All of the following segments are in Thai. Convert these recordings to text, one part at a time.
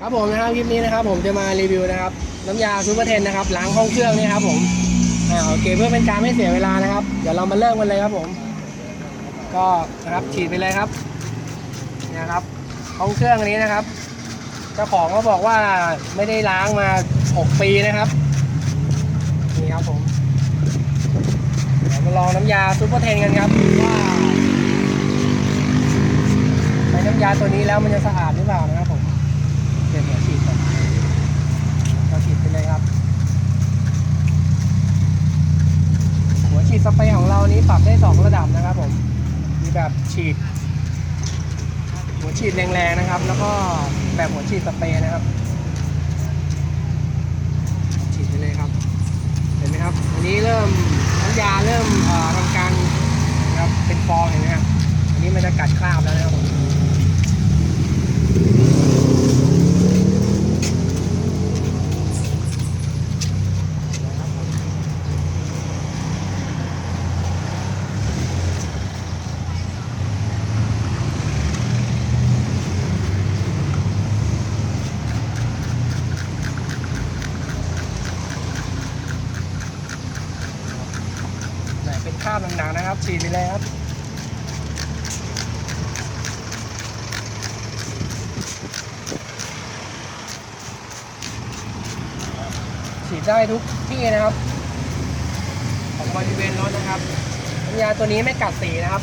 ครับผมนะครับคลิปนี้นะครับ ผมจะมารีวิวนะครับ น้ำยาซูเปอร์เทนนะครับล้างห้องเครื่องนี่ครับผมอ่าโอเคเพื่อเป็นการไม่เสียเวลานะครับ เดี๋ยวเรามาเริ่มกันเลยครับผม ก็นะครับฉีดไปเลยครับเนี่ยครับห้องเครื่องอันนี้นะครับ เจ้าของเขาบอกว่าไม่ได้ล้างมา 6 ปีนะครับนี่ครับผมเดี๋ยวมาลองน้ำยาซูเปอร์เทนกันครับว่าใช้น้ำยาตัวนี้แล้วมันจะสะอาดหรือเปล่านะครับผม เดี๋ยวเดี๋ยวฉีดก่อนเราฉีดไปเลยครับ หัวฉีดสเปรย์ของเรานี้ปรับได้สองระดับนะครับผม มีแบบ ฉีด หัวฉีดแรงๆนะครับ แล้วก็แบบหัวฉีดสเปรย์นะครับ ฉีดไปเลยครับ เห็นไหมครับ อันนี้เริ่มน้ำยาเริ่มเอ่อทำการนะครับเป็นฟองเห็นไหมครับ อันนี้มันจะกัดคราบแล้วนะครับผม ไหนเป็นครา บหนักๆนะครับฉีดไปเลยครับฉีดได้ทุกที่นะครับ ของบริเวณรถนะครับน้ำยาตัวนี้ไม่กัดสีนะครับ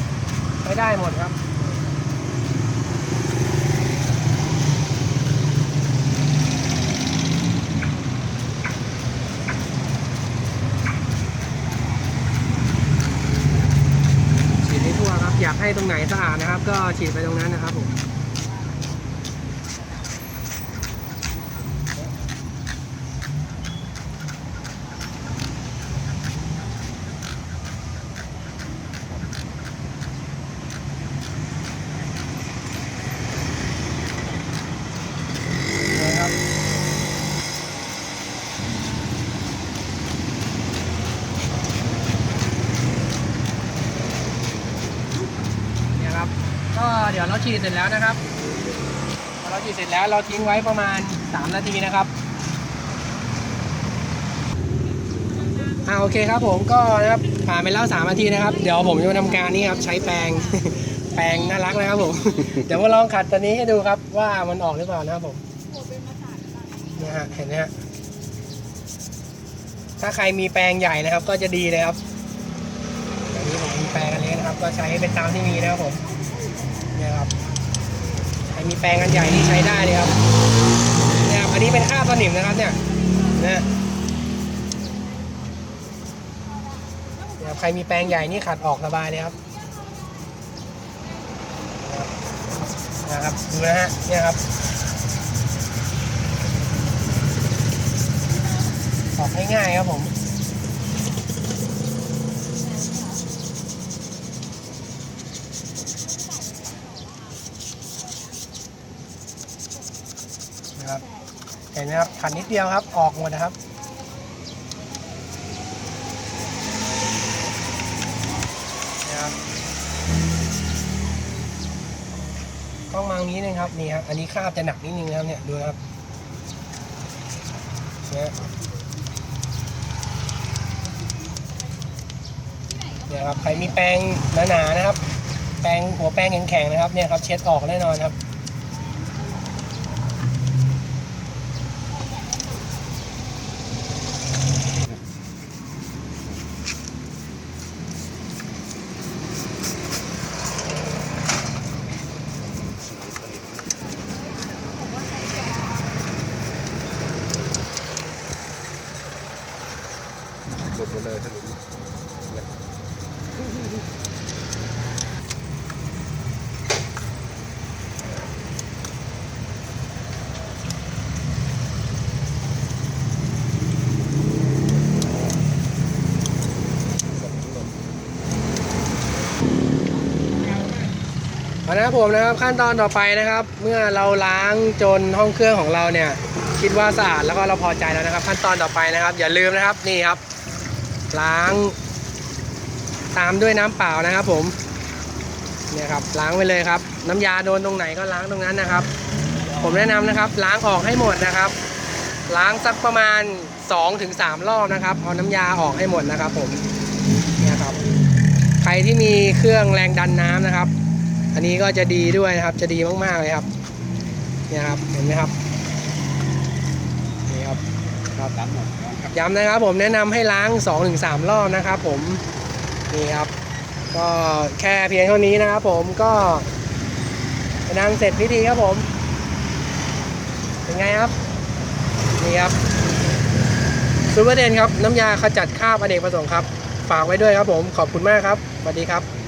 ไม่ได้หมดครับ ฉีดให้ทั่วครับ อยากให้ ตรงไหนสะอาดนะครับ ก็ฉีดไปตรงนั้นนะครับผม นะครับเนี่ยครับ ก็เดี๋ ยวเราฉีดเสร็จแล้วนะครับพอเราฉีดเสร็จแล้วเราทิ้งไว้ประมาณ 3 นาทีนะครับอ่าโอเคครับผมก็นะครับผ่านไปแล้ว3นาทีนะครับ เดี๋ยวผมจะมาทำการนี่ครับใช้แปรงแปรงน่ารักนะครับผม เดี๋ยวมาลองขัดตัวนี้ให้ดูครับว่ามันออกหรือเปล่านะครับผมเนี่ยฮะเห็นไหมฮะถ้าใครมีแปลงใหญ่นะครับก็จะดีเลยครับอย่นี้ผมมีแปลงอันเล็กนะครับ ก็ใช้เป็นตามที่มีนะครับผม เนี่ยครับใครมีแปลงอันใหญ่นี่ใช้ได้เลยครับเนี่ยครับอันนี้เป็นค่าสนิมนะครับเนี่ยนะเนี่ยใครมีแปลงใหญ่นี่ขัดออกสบายเลยครับนะครับดูนะฮะเนี่ยครับ ออกง่ายๆครับผม นะครับ เห็นไหมครับขันนิดเดียวครับ ออกหมดนะครับนะครับกล้องมางนี้นึงครับนี่ครับอันนี้คราบจะหนักนิดนึงนะครับเนี่ยดูครับเนี่ยเนี่ยครับใครมีแปรงหนาๆนะครับ แปรงหัวแปรงแข็งๆนะครับเนี่ยครับเช็ดออกแน่นอนครับ หลุดหมดเลยถนนเอานะครับผมนะครับขั้นตอนต่อไปนะครับ เมื่อเราล้างจนห้องเครื่องของเราเนี่ย คิดว่าสะอาดแล้วก็เราพอใจแล้วนะครับ ขั้นตอนต่อไปนะครับ อย่าลืมนะครับนี่ครับ ล้าง ตามด้วยน้ำเปล่านะครับผมเนี่ยครับล้างไปเลยครับ น้ำยาโดนตรงไหนก็ล้างตรงนั้นนะครับ ผมแนะนำนะครับ ล้างออกให้หมดนะครับ ล้างสักประมาณ 2-3 รอบนะครับเอาน้ำยาออกให้หมดนะครับ ผมเนี่ยครับ ใครที่มีเครื่องแรงดันน้ำนะครับ อันนี้ก็จะดีด้วยนะครับ จะดีมากๆเลยครับเนี่ยครับเห็นไหมครับนี่ครับครับ ย้ำนะครับผมแนะนำให้ล้าง 2-3 รอบนะครับผมนี่ครับ ก็แค่เพียงเท่านี้นะครับผมก็นอันเสร็จพิธีครับผม เป็นไงครับ นี่ครับซูเปอร์เดนครับ น้ำยาขจัดคราบอเนกประสงค์ครับ ฝากไว้ด้วยครับผมขอบคุณมากครับสวัสดีครับ